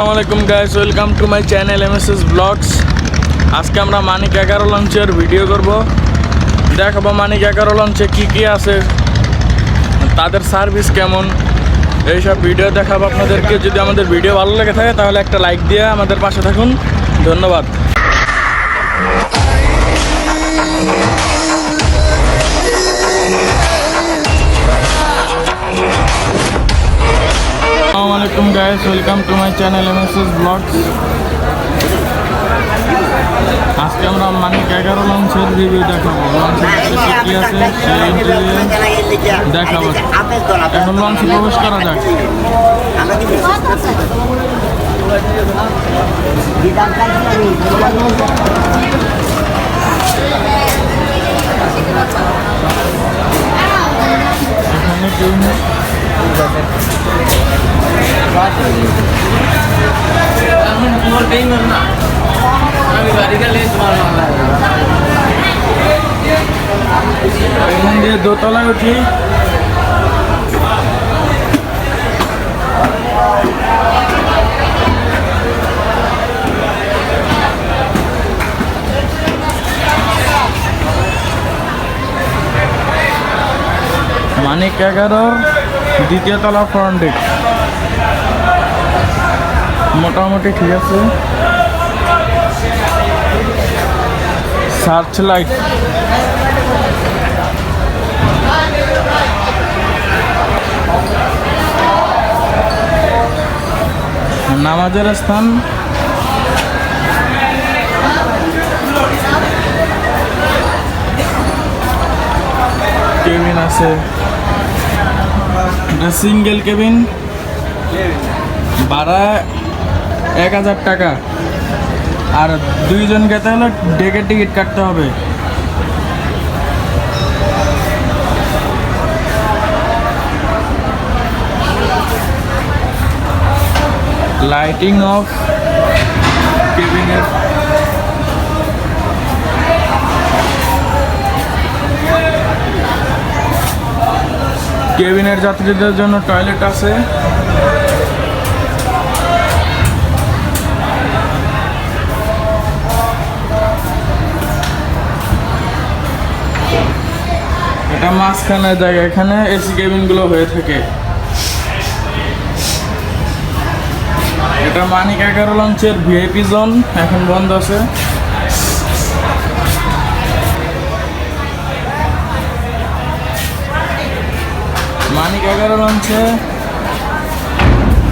আসসালামু আলাইকুম guys welcome to my channel M S S vlogs আজকে আমরা মানিক এগারো লঞ্চের ভিডিও করব। দেখাবো মানিক এগারো লঞ্চে কী কী আছে। তাদের সার্ভিস কেমন। এইসব ভিডিও দেখাবো আপনাদেরকে। যদি আমাদের ভিডিও ভালো লেগে থাকে, তাহলে একটা লাইক দিয়ে আমাদের পাশে থাকুন। ধন্যবাদ। Guys welcome to my channel M S S vlogs আজকে আমরা মানিক এগারো লঞ্চের রিভিউ দেখাবো লঞ্চের কী আছে সেই দেখাবো এখন লঞ্চে প্রবেশ করা যাক এখানে কেউ নেই এখান দিয়ে দোতলায় উঠি মানিক এগারোর দ্বিতীয় তলা ফ্রন্ট ডেক মোটামুটি ঠিক আছে। সার্চ লাইট নামাজের স্থান। আছে। Single cabin. ভাড়া এক হাজার টাকা। আর দুইজন গেতে হলে ডেকের টিকিট কাটতে হবে। লাইটিং অফ কেবিনের কেবিনের যাত্রীদের জন্য টয়লেট আছে। এটা মাঝখানে জায়গা, এখানে এসি কেবিনগুলো হয়ে থাকে। এটা মানিক এগারো লঞ্চের ভিআইপি জোন, এখন বন্ধ আছে। মানিক এগারো লঞ্চে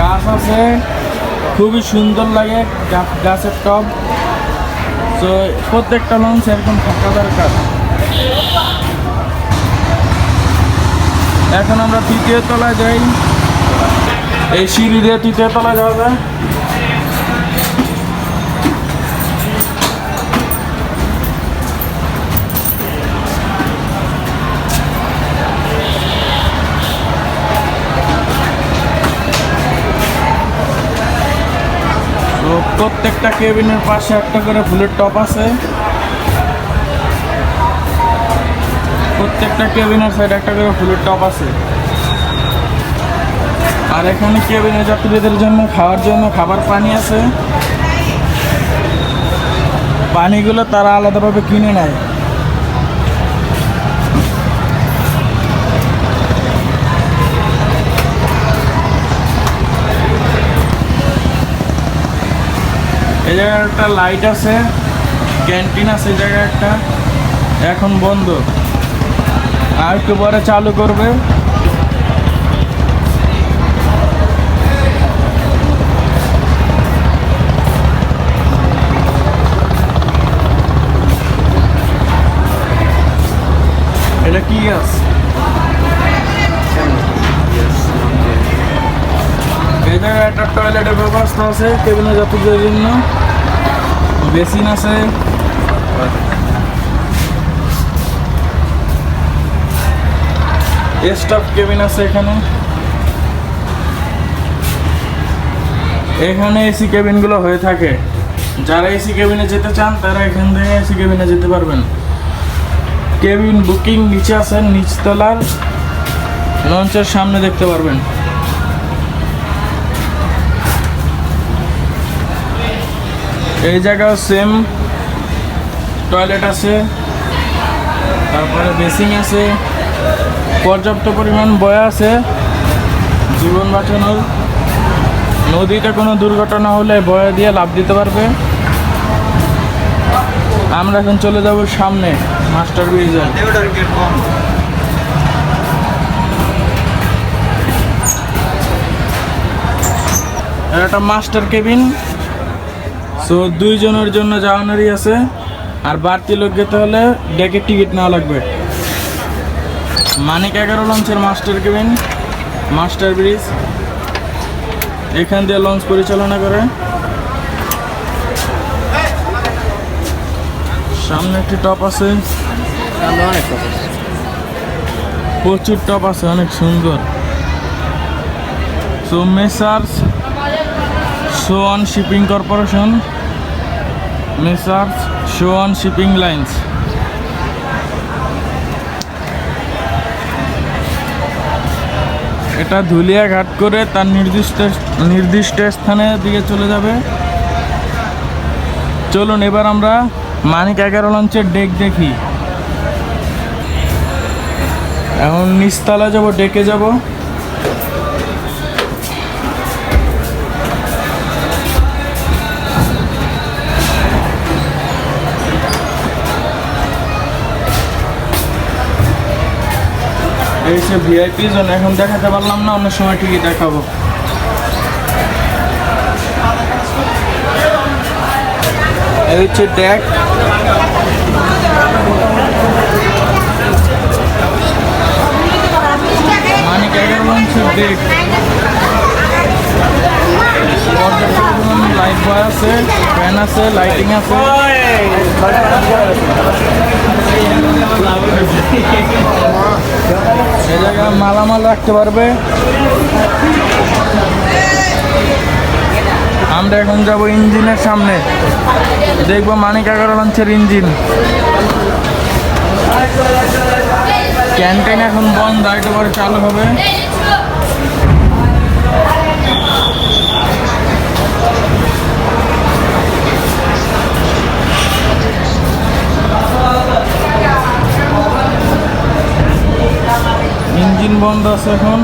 গাছ আছে। খুবই সুন্দর লাগে গাছের টপ তো প্রত্যেকটা লঞ্চ এরকম থাকা দরকার। এখন আমরা তৃতীয় তলায় যাই। এই সিঁড়ি দিয়ে তৃতীয় তলায় যাওয়া যায় প্রত্যেকটা কেবিনের পাশে একটা করে ফুলের টপ আছে। প্রত্যেকটা কেবিনের সাইড একটা করে ফুলের টপ আছে। আর এখানে কেবিনের যাত্রীদের জন্য, খাওয়ার জন্য খাবার পানি আছে। পানিগুলো তারা আলাদাভাবে কিনে নেয়। এই জায়গায় একটা লাইট আছে ক্যান্টিন আছে এই জায়গায় একটা এখন বন্ধ। আর একটু পরে চালু করবে। এটা কি গাছ? জায়গায় একটা টয়লেটের ব্যবস্থা আছে কেবিনে যাত্রীদের জন্য বেসিন আছে। স্টাফ কেবিন আছে এখানে। এখানে এসি কেবিনগুলো হয়ে থাকে। যারা এসি কেবিনে যেতে চান, তারা এখান থেকে এসি কেবিনে যেতে পারবেন। কেবিন বুকিং নিচে আছে, নিচতলার লঞ্চের সামনে দেখতে পারবেন। এই জায়গাও সেম টয়লেট আছে, তারপরে বেসিং আছে, পর্যাপ্ত পরিমাণ বয়া আছে, জীবন বাঁচানোর। নদীতে কোনো দুর্ঘটনা হলে বয়া দিয়ে লাভ দিতে পারবে। আমরা এখন চলে যাব সামনে মাস্টার ব্রিজে এটা মাস্টার কেবিন সো দুইজনের জন্য যাওয়ানোরই আছে। আর বাড়তি লোক যেতে হলে ডেকে টিকিট নেওয়া লাগবে। মানিক এগারো লঞ্চের মাস্টার কেবিন, মাস্টার ব্রিজ। এখান দিয়ে লঞ্চ পরিচালনা করে। সামনে একটি টপ আছে। প্রচুর টপ আছে, অনেক সুন্দর। So messrs, Swan shipping corporation. Messrs Swan shipping lines এটা ধুলিয়া ঘাট করে তার নির্দিষ্ট নির্দিষ্ট স্থানের দিকে চলে যাবে। চলুন, এবার আমরা মানিক এগারো লঞ্চের ডেক দেখি। এখন নিচতলা যাব, ডেকে যাব। এই ভিআইপি জোন। এখন দেখাতে পারলাম না, অন্য সময় ঠিকই দেখাবো। এই হচ্ছে ডেক মানিক লঞ্চের ডেক লাইট বয় আছে ফ্যান আছে লাইটিং আছে। মালামাল রাখতে পারবে। আমরা এখন যাব ইঞ্জিনের সামনে। দেখব মানিক আগারো লঞ্চের ইঞ্জিন। ক্যান্টিন এখন বন্ধ একটু পরে চালু হবে। এখন।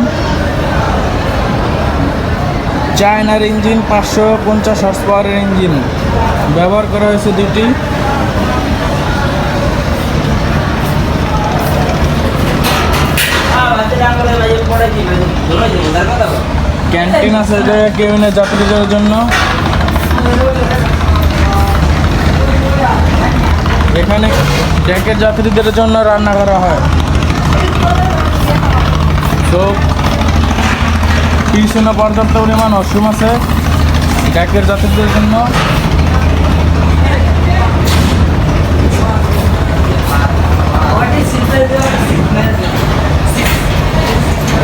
চায়নার ইঞ্জিন পাঁচশো পঞ্চাশ হর্স পাওয়ারের ইঞ্জিন ব্যবহার করা হয়েছে দুটি ক্যান্টিন আছে যে কেবিনের যাত্রীদের জন্য। এখানে ডেকের যাত্রীদের জন্য রান্না করা হয়। তো পিছনে পর্যাপ্ত পরিমাণ ওয়াশরুম আছে ডেকের যাত্রীদের জন্য।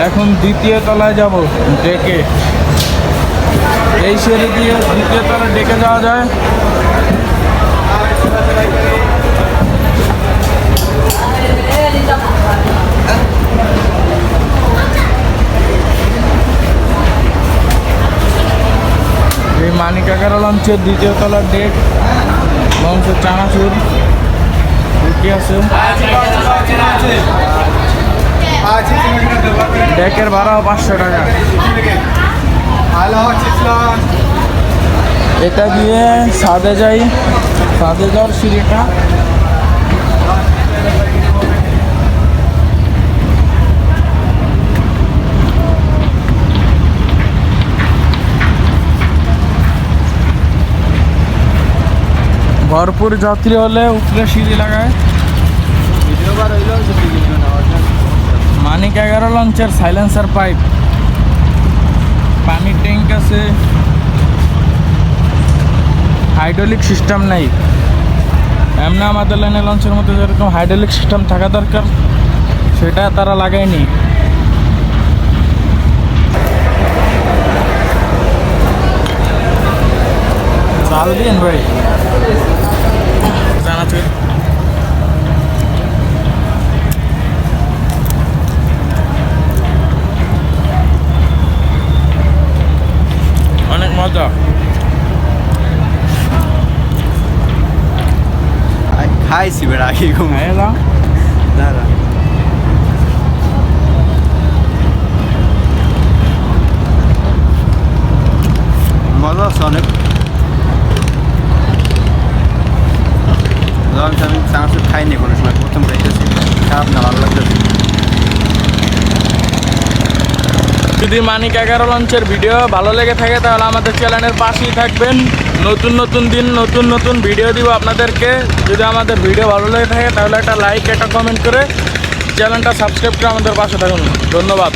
এখন দ্বিতীয় তলায় যাব, ডেকে। এই সিঁড়ি দিয়ে দ্বিতীয় তলায় ডেকে যাওয়া যায়। মানিক এগারো লঞ্চের দ্বিতীয় তলার ডেক লঞ্চের চানাচুর। রুটি আছে। ডেকের ভাড়াও পাঁচশো টাকা। এটা দিয়ে সাদে যাই। সাদে যাওয়ার সিঁড়িটা। ভরপুর যাত্রী হলে উপরে সিঁড়ি লাগায়। মানিক এগারো লঞ্চের সাইলেন্সার পাইপ পানির ট্যাঙ্ক আছে। হাইড্রোলিক সিস্টেম নাই। এমনি আমাদের লাইনে লঞ্চের মধ্যে যেরকম হাইড্রোলিক সিস্টেম থাকা দরকার, সেটা তারা লাগায়নি। চাল দিন ভাই। আছে। অনেক মজা। খাইছি বেড়া আগে ঘুমায় না দাঁড়া। যদি মানিক এগারো লঞ্চের ভিডিও ভালো লেগে থাকে, তাহলে আমাদের চ্যানেলের পাশেই থাকবেন। নতুন নতুন দিন, নতুন নতুন ভিডিও দিব আপনাদেরকে। যদি আমাদের ভিডিও ভালো লেগে থাকে, তাহলে একটা লাইক একটা কমেন্ট করে চ্যানেলটা সাবস্ক্রাইব করে আমাদের পাশে থাকুন। ধন্যবাদ।